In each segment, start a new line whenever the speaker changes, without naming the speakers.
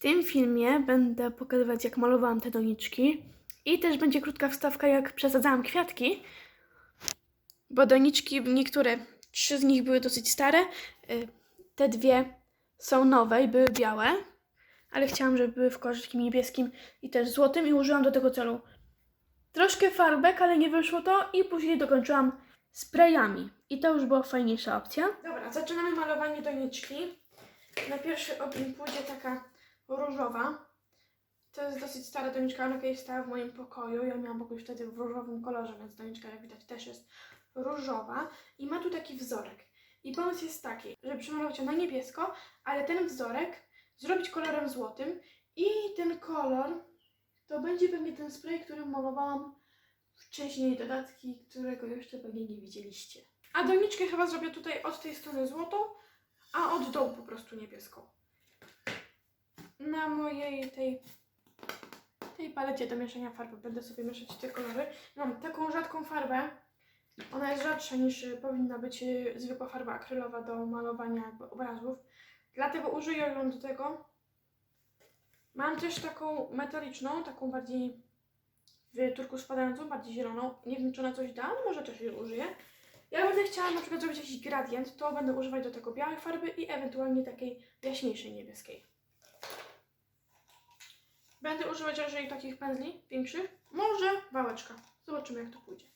tym filmie będę pokazywać, jak malowałam te doniczki. I też będzie krótka wstawka, jak przesadzałam kwiatki. Bo doniczki, niektóre, trzy z nich były dosyć stare. y, Te dwie są nowe i były białe. Ale chciałam, żeby były w kolorze takim niebieskim i też złotym i użyłam do tego celu troszkę farbek, ale nie wyszło to i później dokończyłam sprayami. I to już była fajniejsza opcja. Dobra, zaczynamy malowanie doniczki. Na pierwszy ogień pójdzie taka różowa. To jest dosyć stara doniczka, ona kiedyś stała w moim pokoju. Ja miałam pokój wtedy w różowym kolorze, więc doniczka jak widać też jest różowa. I ma tu taki wzorek. I pomysł jest taki, żeby przemalować ją na niebiesko, ale ten wzorek zrobić kolorem złotym i ten kolor to będzie pewnie ten spray, którym malowałam wcześniej dodatki, którego jeszcze pewnie nie widzieliście. A doniczkę chyba zrobię tutaj od tej strony złotą, a od dołu po prostu niebieską. Na mojej tej, tej palecie do mieszania farby będę sobie mieszać te kolory. Mam taką rzadką farbę. Ona jest rzadsza niż y, powinna być y, zwykła farba akrylowa do malowania jakby obrazów. Dlatego użyję ją do tego. Mam też taką metaliczną, taką bardziej w turku spadającą, bardziej zieloną. Nie wiem, czy ona coś da, może też jej użyję. Ja będę chciała na przykład zrobić jakiś gradient, to będę używać do tego białej farby i ewentualnie takiej jaśniejszej niebieskiej. Będę używać raczej takich pędzli większych, może wałeczka. Zobaczymy jak to pójdzie.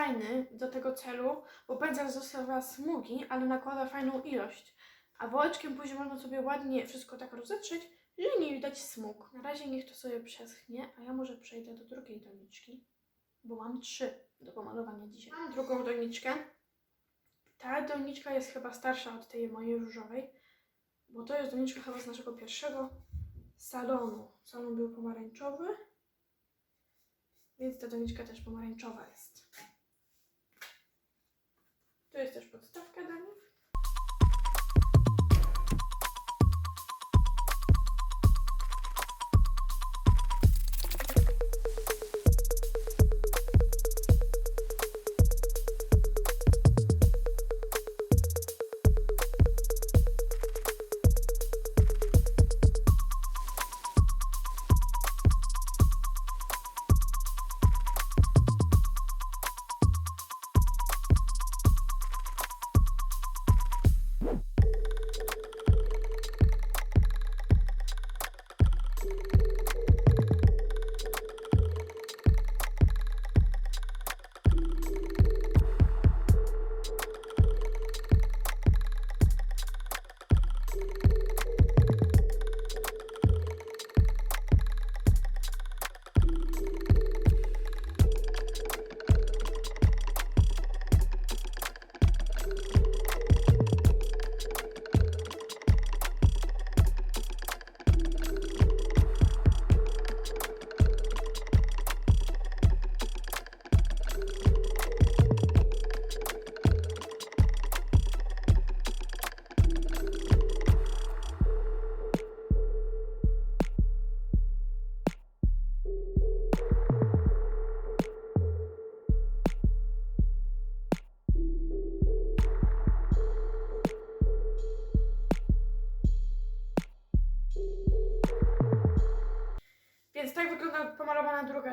Fajny do tego celu, bo pędzel zostawia smugi, ale nakłada fajną ilość. A wałeczkiem później można sobie ładnie wszystko tak rozetrzeć, że nie widać smug. Na razie niech to sobie przeschnie, a ja może przejdę do drugiej doniczki, bo mam trzy do pomalowania dzisiaj. Mam drugą doniczkę. Ta doniczka jest chyba starsza od tej mojej różowej, bo to jest doniczka chyba z naszego pierwszego salonu. Salon był pomarańczowy. Więc ta doniczka też pomarańczowa jest. Tu jest też podstawka do nich.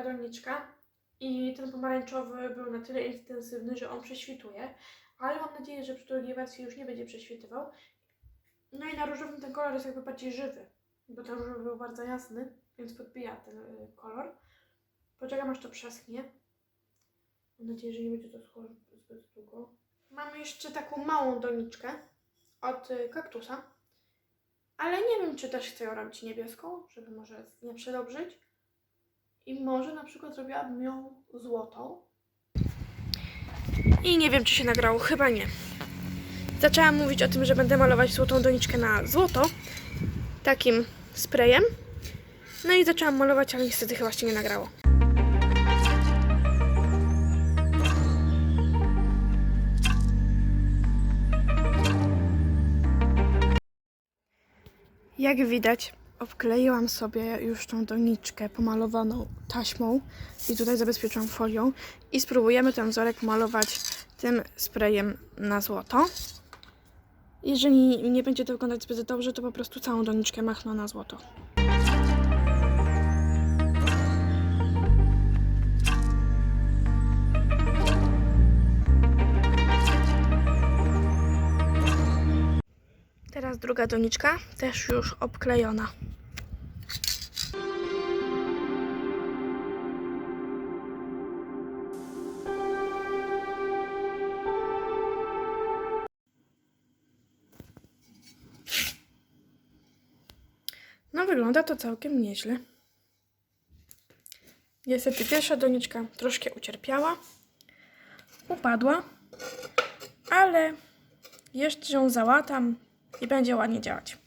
Doniczka i ten pomarańczowy był na tyle intensywny, że on prześwituje, ale mam nadzieję, że przy drugiej wersji już nie będzie prześwitywał. No i na różowym ten kolor jest jakby bardziej żywy, bo ten różowy był bardzo jasny, więc podbija ten y, kolor. Poczekam aż to przeschnie. Mam nadzieję, że nie będzie to schło zbyt długo. Mamy jeszcze taką małą doniczkę od y, kaktusa. Ale nie wiem, czy też chcę ją robić niebieską, żeby może nie przedobrzyć. I może na przykład zrobiłabym ją złotą. I nie wiem, czy się nagrało. Chyba nie. Zaczęłam mówić o tym, że będę malować złotą doniczkę na złoto. Takim sprayem. No i zaczęłam malować, ale niestety chyba się nie nagrało. Jak widać, obkleiłam sobie już tą doniczkę pomalowaną taśmą i tutaj zabezpieczyłam folią i spróbujemy ten wzorek malować tym sprayem na złoto. Jeżeli nie będzie to wyglądać zbyt dobrze, to po prostu całą doniczkę machnę na złoto. Teraz druga doniczka, też już obklejona. No, wygląda to całkiem nieźle. Niestety pierwsza doniczka troszkę ucierpiała, upadła, ale jeszcze ją załatam i będzie ładnie działać.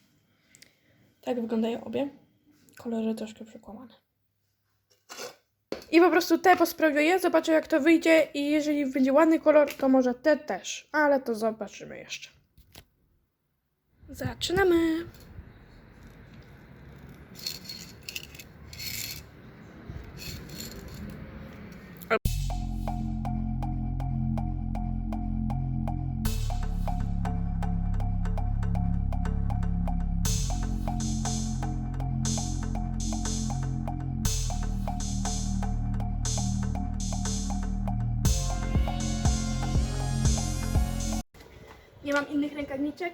Tak wyglądają obie. Kolory troszkę przekłamane. I po prostu te posprawiuję, zobaczę jak to wyjdzie i jeżeli będzie ładny kolor, to może te też, ale to zobaczymy jeszcze. Zaczynamy. Nie mam innych rękawniczek,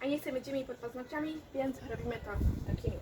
a nie chcę mieć ziemi pod paznokciami, więc robimy to takimi.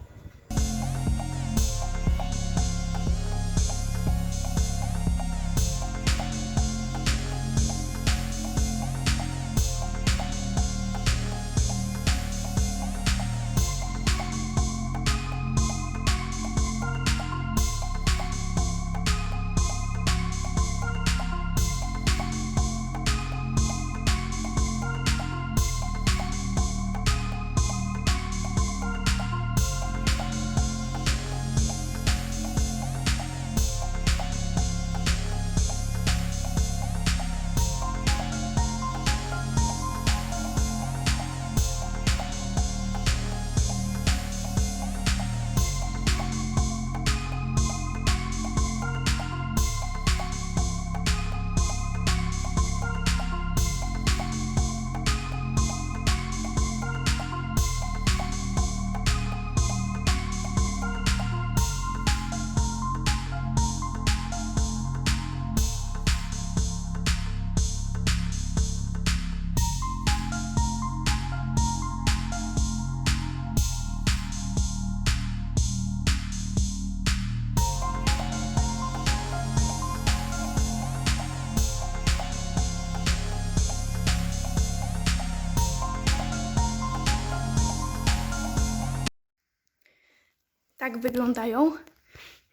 Tak wyglądają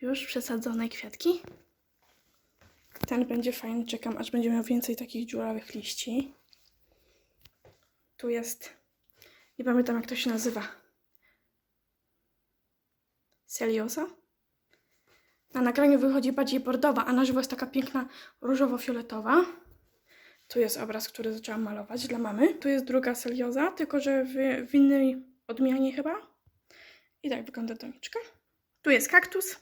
już przesadzone kwiatki. Ten będzie fajny, czekam aż będzie miał więcej takich dziurawych liści. Tu jest, nie pamiętam jak to się nazywa. Celiosa? Na nagraniu wychodzi bardziej bordowa, a na żywo jest taka piękna różowo-fioletowa. Tu jest obraz, który zaczęłam malować dla mamy. Tu jest druga selioza, tylko że w, w innej odmianie chyba. I tak wygląda doniczka. Tu jest kaktus.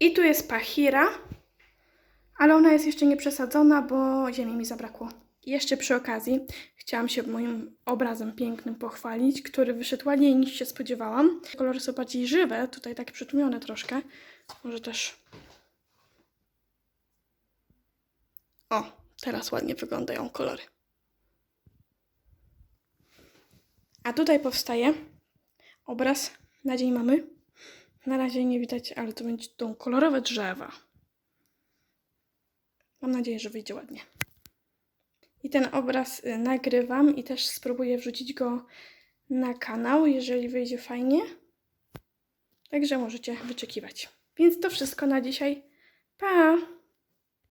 I tu jest pachira. Ale ona jest jeszcze nie przesadzona, bo ziemi mi zabrakło. Jeszcze przy okazji chciałam się moim obrazem pięknym pochwalić, który wyszedł ładniej niż się spodziewałam. Kolory są bardziej żywe, tutaj tak przytłumione troszkę. Może też O, teraz ładnie wyglądają kolory. A tutaj powstaje obraz na dzień mamy. Na razie nie widać, ale to będą kolorowe drzewa. Mam nadzieję, że wyjdzie ładnie. I ten obraz y, nagrywam i też spróbuję wrzucić go na kanał, jeżeli wyjdzie fajnie. Także możecie wyczekiwać. Więc to wszystko na dzisiaj. Pa!